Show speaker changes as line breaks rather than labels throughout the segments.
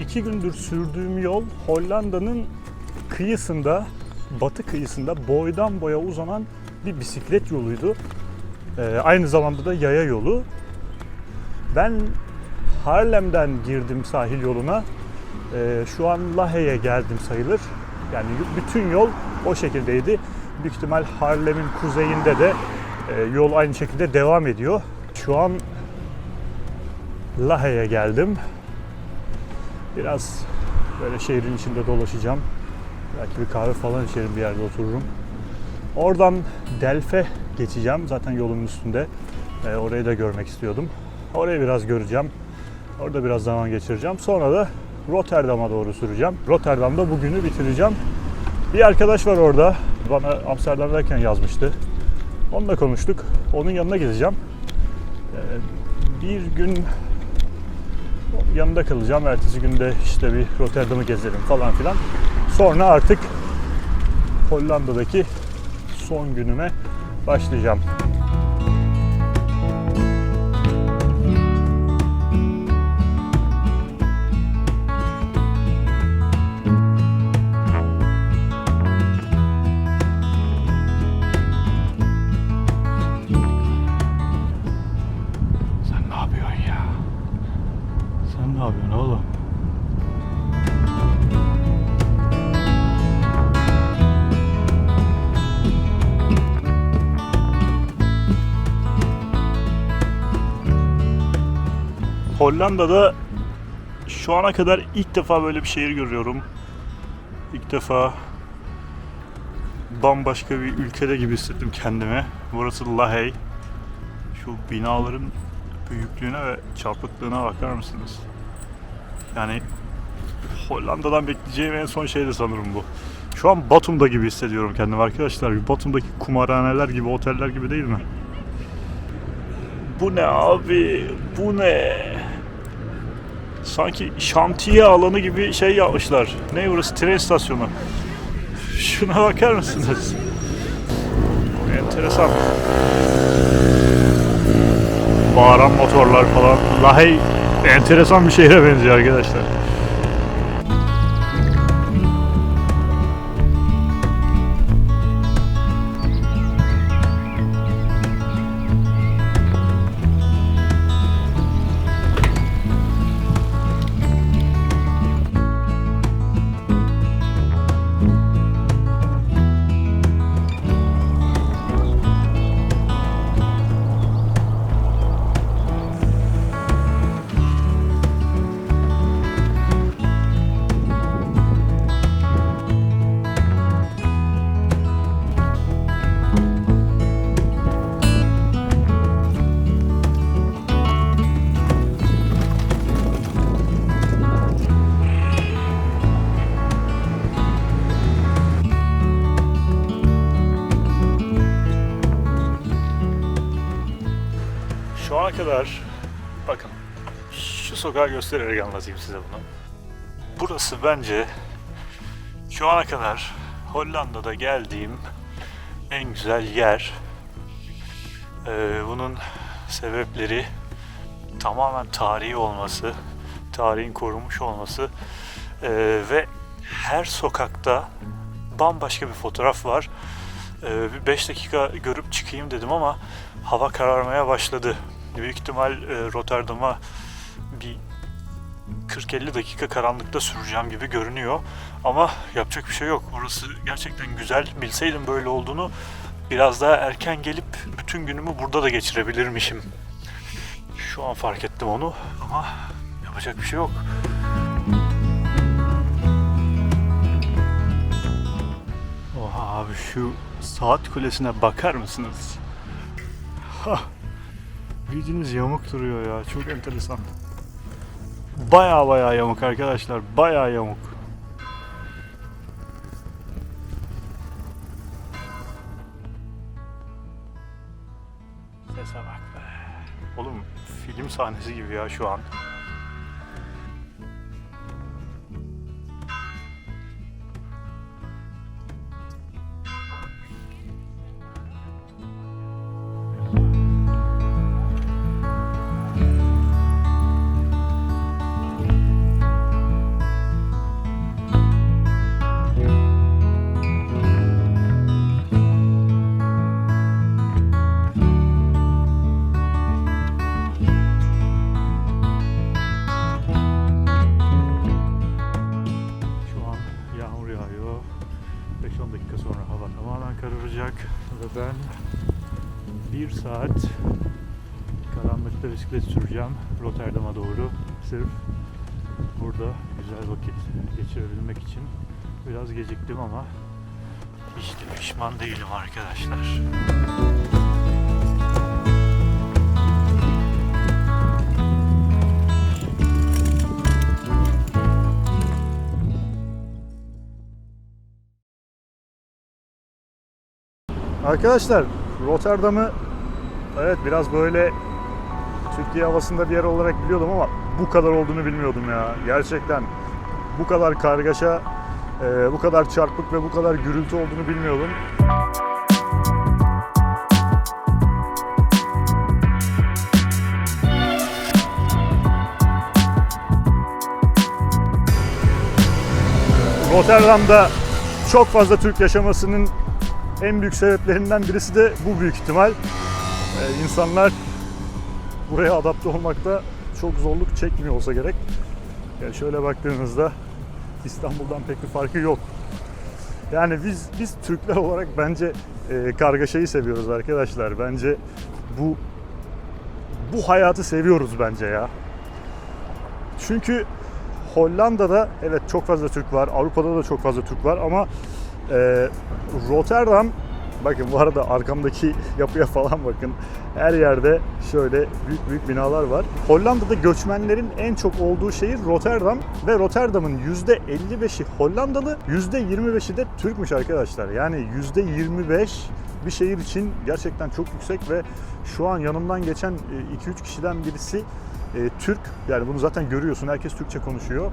iki gündür sürdüğüm yol Hollanda'nın kıyısında, batı kıyısında boydan boya uzanan bir bisiklet yoluydu. Ee, aynı zamanda da yaya yolu. Ben Harlem'den girdim sahil yoluna. Ee, şu an Lahey'e geldim sayılır. Yani bütün yol o şekildeydi. Büyük ihtimal Harlem'in kuzeyinde de e, yol aynı şekilde devam ediyor. Şu an Lahey'e geldim. Biraz böyle şehrin içinde dolaşacağım. Belki bir kahve falan içerim bir yerde otururum. Oradan Delf'e geçeceğim. Zaten yolun üstünde. Ee, orayı da görmek istiyordum. Orayı biraz göreceğim. Orada biraz zaman geçireceğim. Sonra da Rotterdam'a doğru süreceğim. Rotterdam'da bugünü bitireceğim. Bir arkadaş var orada. Bana Amsterdam'dayken yazmıştı. Onunla konuştuk. Onun yanına gideceğim. Ee, bir gün yanında kalacağım. Ertesi günde işte bir Rotterdam'ı gezelim falan filan. Sonra artık Hollanda'daki son günüme başlayacağım. Hollanda'da şu ana kadar ilk defa böyle bir şehir görüyorum. İlk defa bambaşka bir ülkede gibi hissettim kendimi. Burası Lahey. Şu binaların büyüklüğüne ve çarpıklığına bakar mısınız? Yani Hollanda'dan bekleyeceğim en son şey de sanırım bu. Şu an Batum'da gibi hissediyorum kendimi arkadaşlar. Batum'daki kumarhaneler gibi, oteller gibi değil mi? Bu ne abi? Bu ne? Sanki şantiye alanı gibi şey yapmışlar. Ne burası? Tren istasyonu. Şuna bakar mısınız? Enteresan. Bağıran motorlar falan. Lahey enteresan bir şehre benziyor arkadaşlar. Kadar bakın şu sokağı göstererek anlatayım size bunu. Burası bence şu ana kadar Hollanda'da geldiğim en güzel yer. Ee, bunun sebepleri tamamen tarihi olması, tarihin korunmuş olması ee, ve her sokakta bambaşka bir fotoğraf var. Ee, bir 5 dakika görüp çıkayım dedim ama hava kararmaya başladı. Büyük ihtimal e, Rotterdam'a bir 40-50 dakika karanlıkta süreceğim gibi görünüyor. Ama yapacak bir şey yok. Burası gerçekten güzel. Bilseydim böyle olduğunu biraz daha erken gelip bütün günümü burada da geçirebilirmişim. Şu an fark ettim onu ama yapacak bir şey yok. Oha abi şu saat kulesine bakar mısınız? Hah. Bildiğiniz yamuk duruyor ya. Çok enteresan. Baya baya yamuk arkadaşlar. Baya yamuk. Sese bak be. Oğlum film sahnesi gibi ya şu an. Geçirebilmek için biraz geciktim ama hiç de pişman değilim arkadaşlar. Arkadaşlar Rotterdam'ı evet biraz böyle Türkiye havasında bir yer olarak biliyordum ama bu kadar olduğunu bilmiyordum ya. Gerçekten bu kadar kargaşa, e, bu kadar çarpık ve bu kadar gürültü olduğunu bilmiyordum. Rotterdam'da çok fazla Türk yaşamasının en büyük sebeplerinden birisi de bu büyük ihtimal. Ee, insanlar buraya adapte olmakta çok zorluk çekmiyor olsa gerek. Yani şöyle baktığınızda İstanbul'dan pek bir farkı yok. Yani biz biz Türkler olarak bence e, kargaşayı seviyoruz arkadaşlar. Bence bu bu hayatı seviyoruz bence ya. Çünkü Hollanda'da evet çok fazla Türk var. Avrupa'da da çok fazla Türk var ama e, Rotterdam bakın bu arada arkamdaki yapıya falan bakın. Her yerde şöyle büyük büyük binalar var. Hollanda'da göçmenlerin en çok olduğu şehir Rotterdam ve Rotterdam'ın %55'i Hollandalı, %25'i de Türkmüş arkadaşlar. Yani %25 bir şehir için gerçekten çok yüksek ve şu an yanımdan geçen 2-3 kişiden birisi e, Türk. Yani bunu zaten görüyorsun. Herkes Türkçe konuşuyor.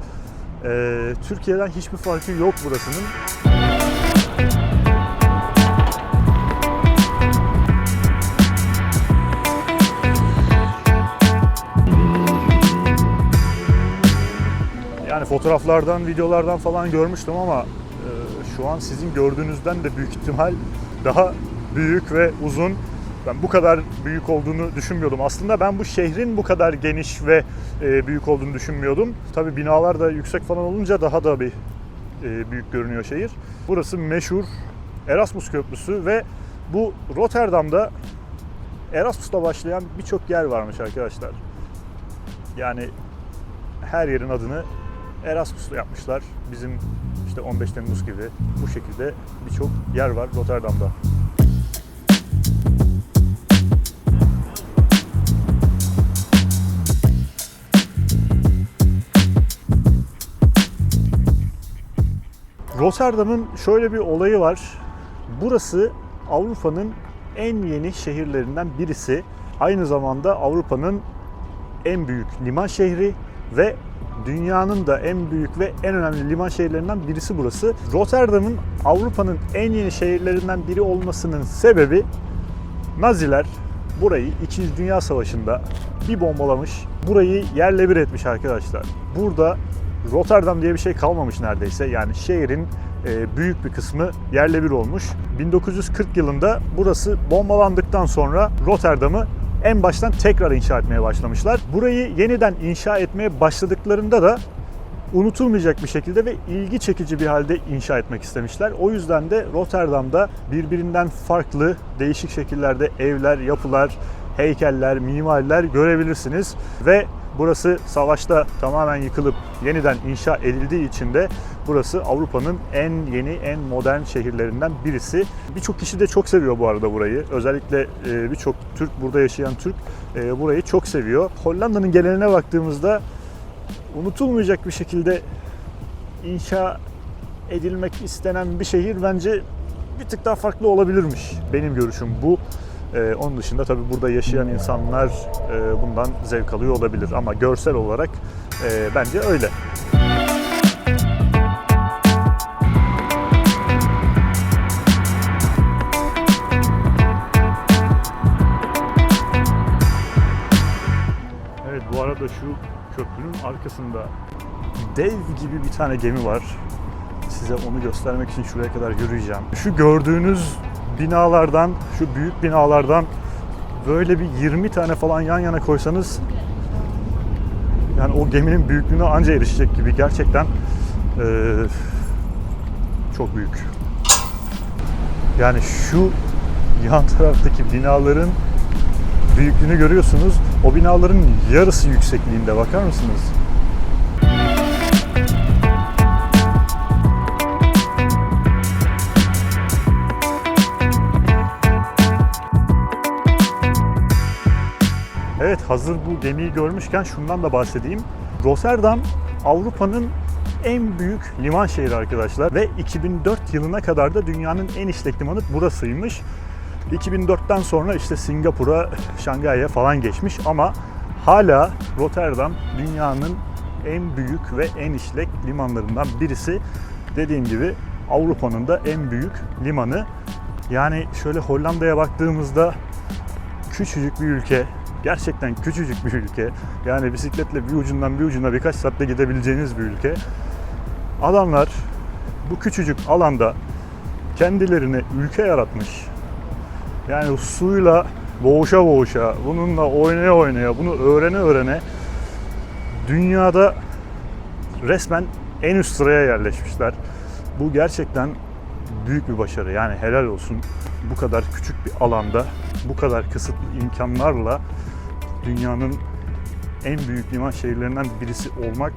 E, Türkiye'den hiçbir farkı yok burasının. Yani fotoğraflardan, videolardan falan görmüştüm ama e, şu an sizin gördüğünüzden de büyük ihtimal daha büyük ve uzun. Ben bu kadar büyük olduğunu düşünmüyordum. Aslında ben bu şehrin bu kadar geniş ve e, büyük olduğunu düşünmüyordum. Tabi binalar da yüksek falan olunca daha da bir e, büyük görünüyor şehir. Burası meşhur Erasmus Köprüsü ve bu Rotterdam'da Erasmus'la başlayan birçok yer varmış arkadaşlar. Yani her yerin adını Erasmus'la yapmışlar. Bizim işte 15 Temmuz gibi bu şekilde birçok yer var Rotterdam'da. Rotterdam'ın şöyle bir olayı var. Burası Avrupa'nın en yeni şehirlerinden birisi. Aynı zamanda Avrupa'nın en büyük liman şehri ve dünyanın da en büyük ve en önemli liman şehirlerinden birisi burası. Rotterdam'ın Avrupa'nın en yeni şehirlerinden biri olmasının sebebi Naziler burayı 2. Dünya Savaşı'nda bir bombalamış, burayı yerle bir etmiş arkadaşlar. Burada Rotterdam diye bir şey kalmamış neredeyse. Yani şehrin e, büyük bir kısmı yerle bir olmuş. 1940 yılında burası bombalandıktan sonra Rotterdam'ı en baştan tekrar inşa etmeye başlamışlar. Burayı yeniden inşa etmeye başladıklarında da unutulmayacak bir şekilde ve ilgi çekici bir halde inşa etmek istemişler. O yüzden de Rotterdam'da birbirinden farklı değişik şekillerde evler, yapılar, heykeller, mimariler görebilirsiniz ve burası savaşta tamamen yıkılıp yeniden inşa edildiği için de burası Avrupa'nın en yeni, en modern şehirlerinden birisi. Birçok kişi de çok seviyor bu arada burayı. Özellikle e, birçok Türk, burada yaşayan Türk e, burayı çok seviyor. Hollanda'nın geleneğine baktığımızda unutulmayacak bir şekilde inşa edilmek istenen bir şehir bence bir tık daha farklı olabilirmiş. Benim görüşüm bu. Ee, onun dışında tabii burada yaşayan insanlar e, bundan zevk alıyor olabilir ama görsel olarak e, bence öyle. Evet bu arada şu köprünün arkasında dev gibi bir tane gemi var. Size onu göstermek için şuraya kadar yürüyeceğim. Şu gördüğünüz binalardan, şu büyük binalardan böyle bir 20 tane falan yan yana koysanız yani o geminin büyüklüğüne anca erişecek gibi gerçekten eee, çok büyük. Yani şu yan taraftaki binaların büyüklüğünü görüyorsunuz. O binaların yarısı yüksekliğinde bakar mısınız? Hazır bu gemiyi görmüşken şundan da bahsedeyim. Rotterdam Avrupa'nın en büyük liman şehri arkadaşlar ve 2004 yılına kadar da dünyanın en işlek limanı burasıymış. 2004'ten sonra işte Singapur'a, Şangay'a falan geçmiş ama hala Rotterdam dünyanın en büyük ve en işlek limanlarından birisi. Dediğim gibi Avrupa'nın da en büyük limanı. Yani şöyle Hollanda'ya baktığımızda küçücük bir ülke. Gerçekten küçücük bir ülke. Yani bisikletle bir ucundan bir ucuna birkaç saatte gidebileceğiniz bir ülke. Adamlar bu küçücük alanda kendilerine ülke yaratmış. Yani suyla boğuşa boğuşa, bununla oynaya oynaya, bunu öğrene öğrene dünyada resmen en üst sıraya yerleşmişler. Bu gerçekten büyük bir başarı. Yani helal olsun. Bu kadar küçük bir alanda, bu kadar kısıtlı imkanlarla dünyanın en büyük liman şehirlerinden birisi olmak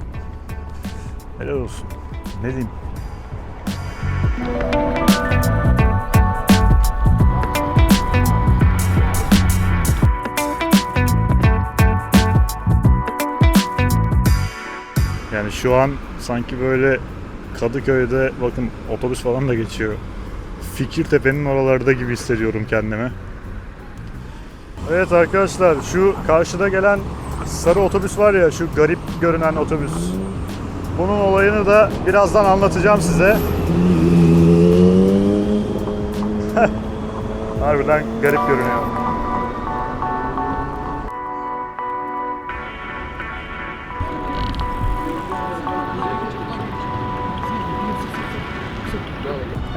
helal olsun. Ne diyeyim? Yani şu an sanki böyle Kadıköy'de bakın otobüs falan da geçiyor. Fikirtepe'nin oralarda gibi hissediyorum kendimi. Evet arkadaşlar şu karşıda gelen sarı otobüs var ya şu garip görünen otobüs. Bunun olayını da birazdan anlatacağım size. Harbiden garip görünüyor.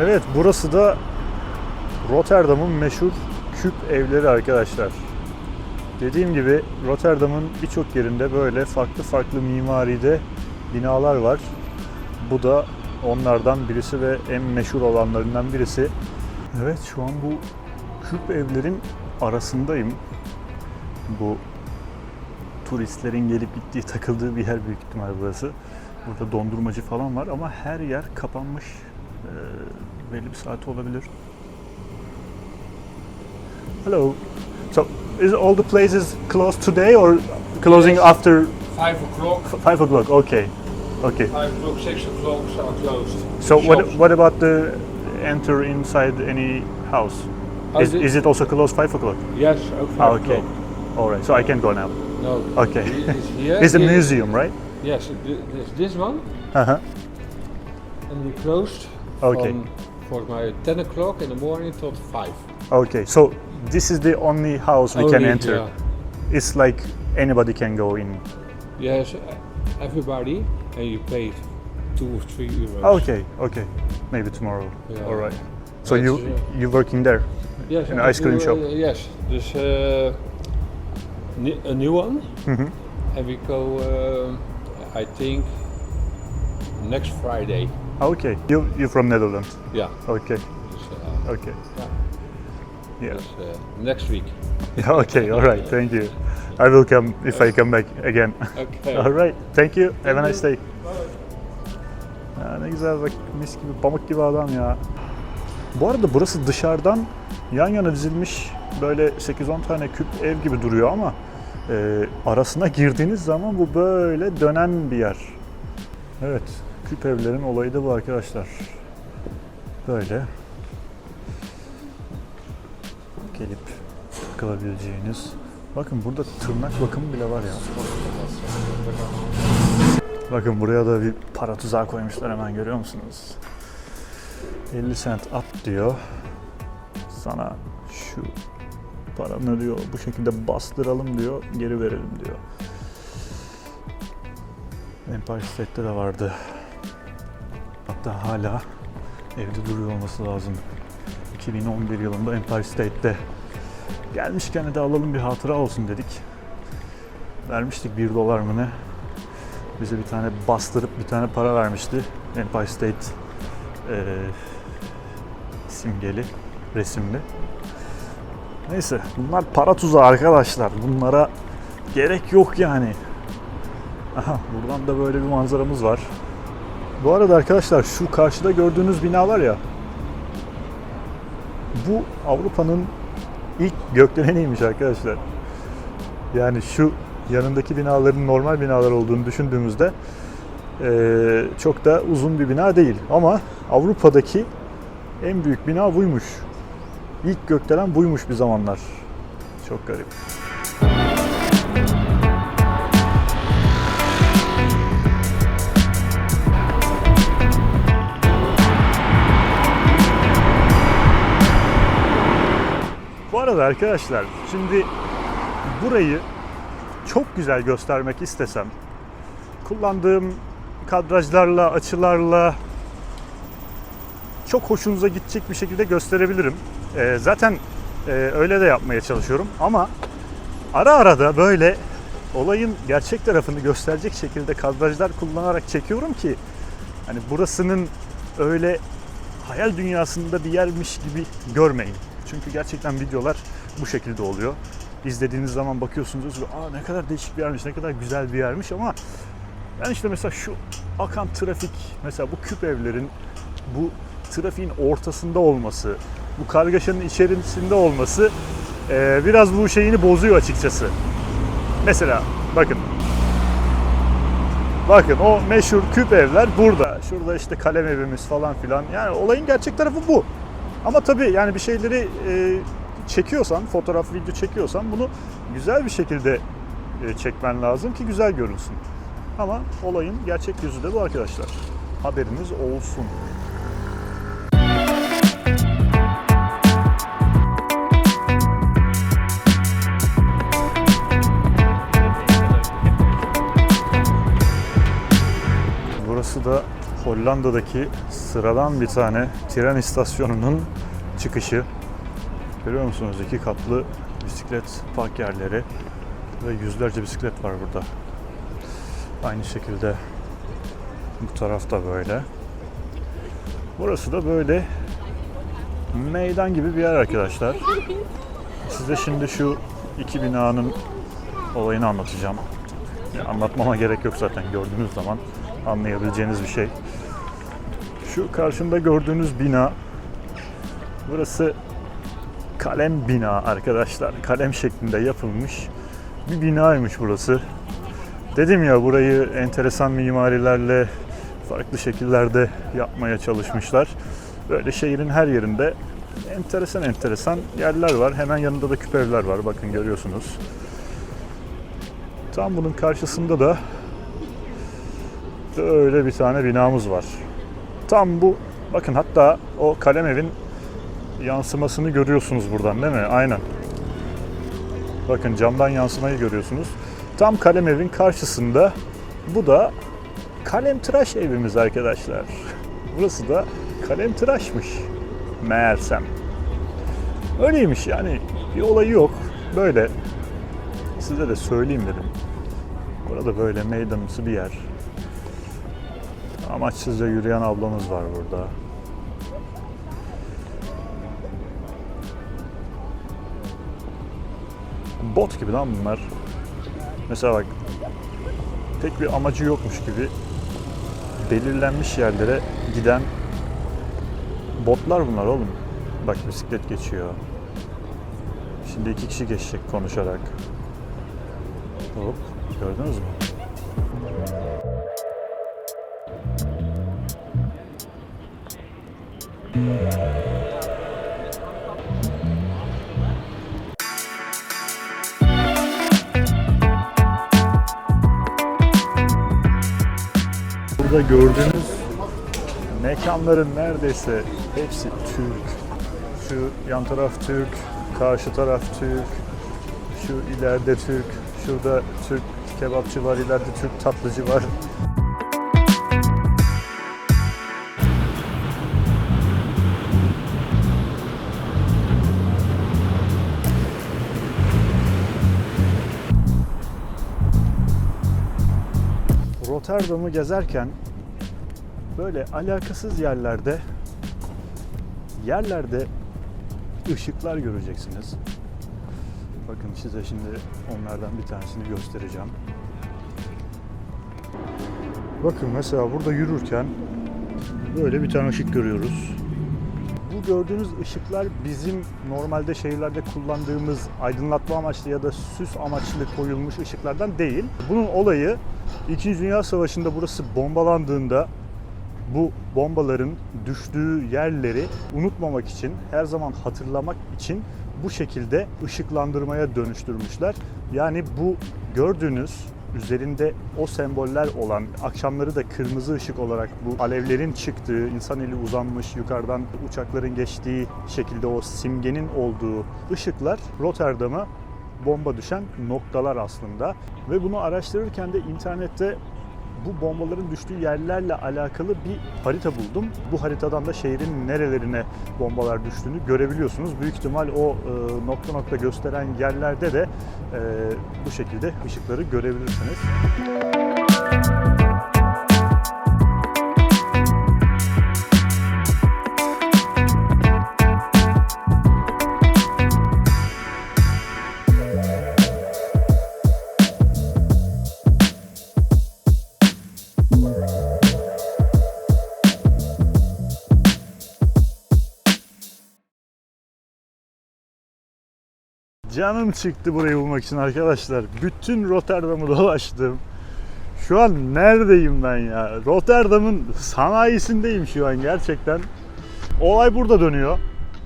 Evet burası da Rotterdam'ın meşhur küp evleri arkadaşlar. Dediğim gibi Rotterdam'ın birçok yerinde böyle farklı farklı mimaride binalar var. Bu da onlardan birisi ve en meşhur olanlarından birisi. Evet şu an bu küp evlerin arasındayım. Bu turistlerin gelip gittiği, takıldığı bir yer büyük ihtimal burası. Burada dondurmacı falan var ama her yer kapanmış. Ee, belli bir saati olabilir. Hello. So, is all the places closed today or closing
Yes.
after
Five o'clock,
f- five o'clock? Okay. Okay.
five o'clock, six o'clock are closed.
So what
Shops.
what about the enter inside any house?
Oh,
Is,
the-
is it also closed five o'clock?
Yes, oh, five
Ah, okay.
o'clock.
All right. So I can go now.
No.
Okay.
It's here.
It's a museum, right?
Yes, th- this, this one,
Uh huh.
and we closed
Okay.
from for my ten o'clock in the morning till five.
Okay. So this is the only house we can enter.
yeah.
It's like anybody can go in.
Yes, uh, everybody, and you pay two or three euros.
Okay. Okay. Maybe tomorrow.
Yeah.
All right. So
It's,
you
uh,
you working there?
Yes,
in an ice cream shop.
Uh, yes, there's uh, a new one,
Mhm.
and we go. um I think next Friday.
Okay. You you from Netherlands?
Yeah.
Okay.
Uh,
Okay.
Yeah.
Yeah.
dus, uh, next week.
Yeah. Okay. All right. Thank you. I will come if I come back again.
Okay.
All right. Thank you. Have a nice day. Ya ne güzel bak mis gibi pamuk gibi adam ya. Bu arada burası dışarıdan yan yana dizilmiş böyle 8-10 tane küp ev gibi duruyor ama e, arasına girdiğiniz zaman bu böyle dönen bir yer. Evet, küp evlerin olayı da bu arkadaşlar. Böyle gelip takılabileceğiniz. Bakın burada tırnak bakımı bile var ya. Bakın buraya da bir para tuzağı koymuşlar hemen görüyor musunuz? 50 cent at diyor. Sana şu paranı diyor bu şekilde bastıralım diyor, geri verelim diyor. Empire State'te de vardı. Hatta hala evde duruyor olması lazım. 2011 yılında Empire State'te. Gelmişken de alalım bir hatıra olsun dedik. Vermiştik 1 dolar mı ne? Bize bir tane bastırıp bir tane para vermişti. Empire State eee simgeli. resimli. Neyse bunlar para tuzağı arkadaşlar. Bunlara gerek yok yani. Aha buradan da böyle bir manzaramız var. Bu arada arkadaşlar şu karşıda gördüğünüz bina var ya. Bu Avrupa'nın ilk gökdeleniymiş arkadaşlar. Yani şu yanındaki binaların normal binalar olduğunu düşündüğümüzde eee, çok da uzun bir bina değil. Ama Avrupa'daki en büyük bina buymuş. İlk gökdelen buymuş bir zamanlar. Çok garip. Arada arkadaşlar şimdi burayı çok güzel göstermek istesem kullandığım kadrajlarla, açılarla çok hoşunuza gidecek bir şekilde gösterebilirim. Ee, zaten e, öyle de yapmaya çalışıyorum ama ara ara da böyle olayın gerçek tarafını gösterecek şekilde kadrajlar kullanarak çekiyorum ki hani burasının öyle hayal dünyasında bir yermiş gibi görmeyin. Çünkü gerçekten videolar bu şekilde oluyor. İzlediğiniz zaman bakıyorsunuz ve aa ne kadar değişik bir yermiş, ne kadar güzel bir yermiş ama ben işte mesela şu akan trafik, mesela bu küp evlerin bu trafiğin ortasında olması, bu kargaşanın içerisinde olması eee, biraz bu şeyini bozuyor açıkçası. Mesela bakın. Bakın o meşhur küp evler burada. Şurada işte kalem evimiz falan filan. Yani olayın gerçek tarafı bu. Ama tabii yani bir şeyleri e, çekiyorsan, fotoğraf, video çekiyorsan bunu güzel bir şekilde e, çekmen lazım ki güzel görünsün. Ama olayın gerçek yüzü de bu arkadaşlar. Haberiniz olsun. Burası da Hollanda'daki sıradan bir tane tren istasyonunun çıkışı. Görüyor musunuz? İki katlı bisiklet park yerleri ve yüzlerce bisiklet var burada. Aynı şekilde bu tarafta böyle. Burası da böyle meydan gibi bir yer arkadaşlar. Size şimdi şu iki binanın olayını anlatacağım. Ya anlatmama gerek yok zaten gördüğünüz zaman anlayabileceğiniz bir şey. Şu karşımda gördüğünüz bina burası kalem bina arkadaşlar. Kalem şeklinde yapılmış bir binaymış burası. Dedim ya burayı enteresan mimarilerle farklı şekillerde yapmaya çalışmışlar. Böyle şehrin her yerinde enteresan enteresan yerler var. Hemen yanında da küp evler var. Bakın görüyorsunuz. Tam bunun karşısında da böyle bir tane binamız var. Tam bu bakın hatta o kalem evin yansımasını görüyorsunuz buradan değil mi? Aynen. Bakın camdan yansımayı görüyorsunuz. Tam kalem evin karşısında bu da kalem tıraş evimiz arkadaşlar. Burası da kalem tıraşmış meğersem. Öyleymiş yani bir olayı yok. Böyle size de söyleyeyim dedim. Burada böyle meydanımsı bir yer. Amaçsızca yürüyen ablamız var burada. Bot gibi lan bunlar. Mesela bak tek bir amacı yokmuş gibi belirlenmiş yerlere giden botlar bunlar oğlum. Bak bisiklet geçiyor. Şimdi iki kişi geçecek konuşarak. Hop gördünüz mü? Burada gördüğünüz mekanların neredeyse hepsi Türk. Şu yan taraf Türk, karşı taraf Türk, şu ileride Türk, şurada Türk kebapçı var, ileride Türk tatlıcı var. Rotterdam'ı gezerken böyle alakasız yerlerde yerlerde ışıklar göreceksiniz. Bakın size şimdi onlardan bir tanesini göstereceğim. Bakın mesela burada yürürken böyle bir tane ışık görüyoruz. Bu gördüğünüz ışıklar bizim normalde şehirlerde kullandığımız aydınlatma amaçlı ya da süs amaçlı koyulmuş ışıklardan değil. Bunun olayı 2. Dünya Savaşı'nda burası bombalandığında bu bombaların düştüğü yerleri unutmamak için, her zaman hatırlamak için bu şekilde ışıklandırmaya dönüştürmüşler. Yani bu gördüğünüz üzerinde o semboller olan akşamları da kırmızı ışık olarak bu alevlerin çıktığı, insan eli uzanmış, yukarıdan uçakların geçtiği şekilde o simgenin olduğu ışıklar Rotterdam'a bomba düşen noktalar aslında. Ve bunu araştırırken de internette bu bombaların düştüğü yerlerle alakalı bir harita buldum. Bu haritadan da şehrin nerelerine bombalar düştüğünü görebiliyorsunuz. Büyük ihtimal o e, nokta nokta gösteren yerlerde de e, bu şekilde ışıkları görebilirsiniz. Canım çıktı burayı bulmak için arkadaşlar. Bütün Rotterdam'ı dolaştım. Şu an neredeyim ben ya? Rotterdam'ın sanayisindeyim şu an gerçekten. Olay burada dönüyor.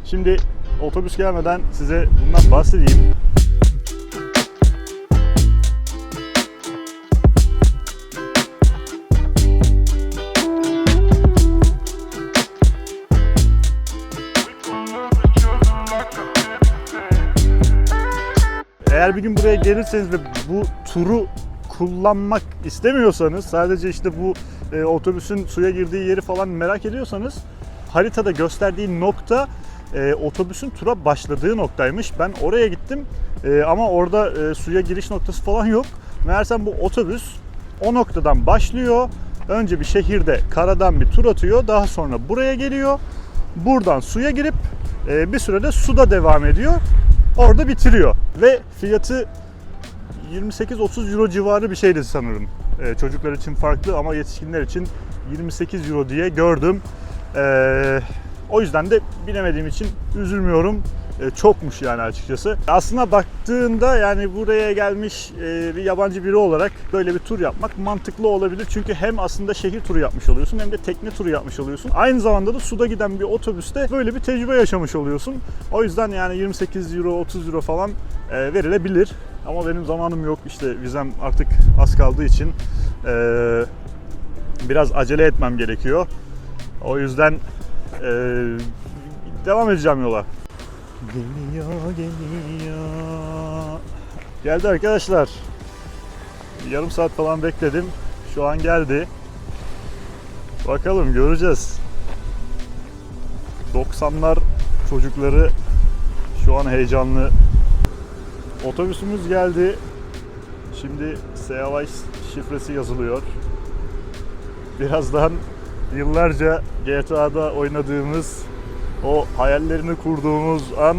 Şimdi otobüs gelmeden size bundan bahsedeyim. Eğer bir gün buraya gelirseniz ve bu turu kullanmak istemiyorsanız sadece işte bu e, otobüsün suya girdiği yeri falan merak ediyorsanız haritada gösterdiği nokta e, otobüsün tura başladığı noktaymış. Ben oraya gittim e, ama orada e, suya giriş noktası falan yok. Meğersem bu otobüs o noktadan başlıyor. Önce bir şehirde karadan bir tur atıyor. Daha sonra buraya geliyor. Buradan suya girip e, bir sürede suda devam ediyor. Orada bitiriyor. Ve fiyatı 28-30 euro civarı bir şeydi sanırım. Ee, çocuklar için farklı ama yetişkinler için 28 euro diye gördüm. Ee, o yüzden de bilemediğim için üzülmüyorum. Ee, çokmuş yani açıkçası. Aslında baktığında yani buraya gelmiş e, bir yabancı biri olarak böyle bir tur yapmak mantıklı olabilir. Çünkü hem aslında şehir turu yapmış oluyorsun hem de tekne turu yapmış oluyorsun. Aynı zamanda da suda giden bir otobüste böyle bir tecrübe yaşamış oluyorsun. O yüzden yani 28 euro 30 euro falan e, verilebilir. Ama benim zamanım yok. İşte vizem artık az kaldığı için e, biraz acele etmem gerekiyor. O yüzden e, devam edeceğim yola. Geliyor, geliyor. Geldi arkadaşlar. Yarım saat falan bekledim. Şu an geldi. Bakalım göreceğiz. 90'lar çocukları şu an heyecanlı. Otobüsümüz geldi. Şimdi Seavaş şifresi yazılıyor. Birazdan yıllarca GTA'da oynadığımız o hayallerini kurduğumuz an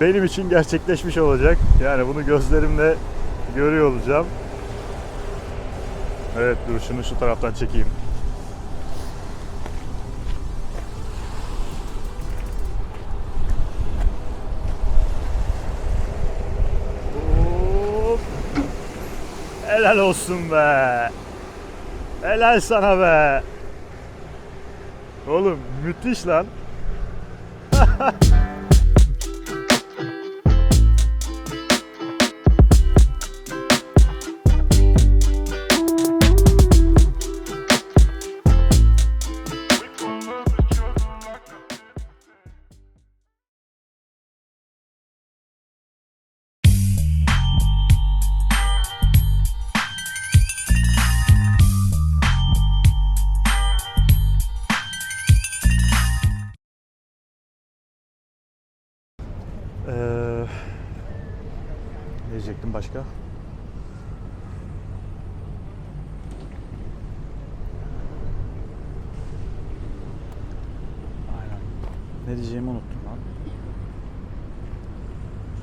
benim için gerçekleşmiş olacak. Yani bunu gözlerimle görüyor olacağım. Evet dur şunu şu taraftan çekeyim. Hop. Helal olsun be. Helal sana be. Oğlum müthiş lan.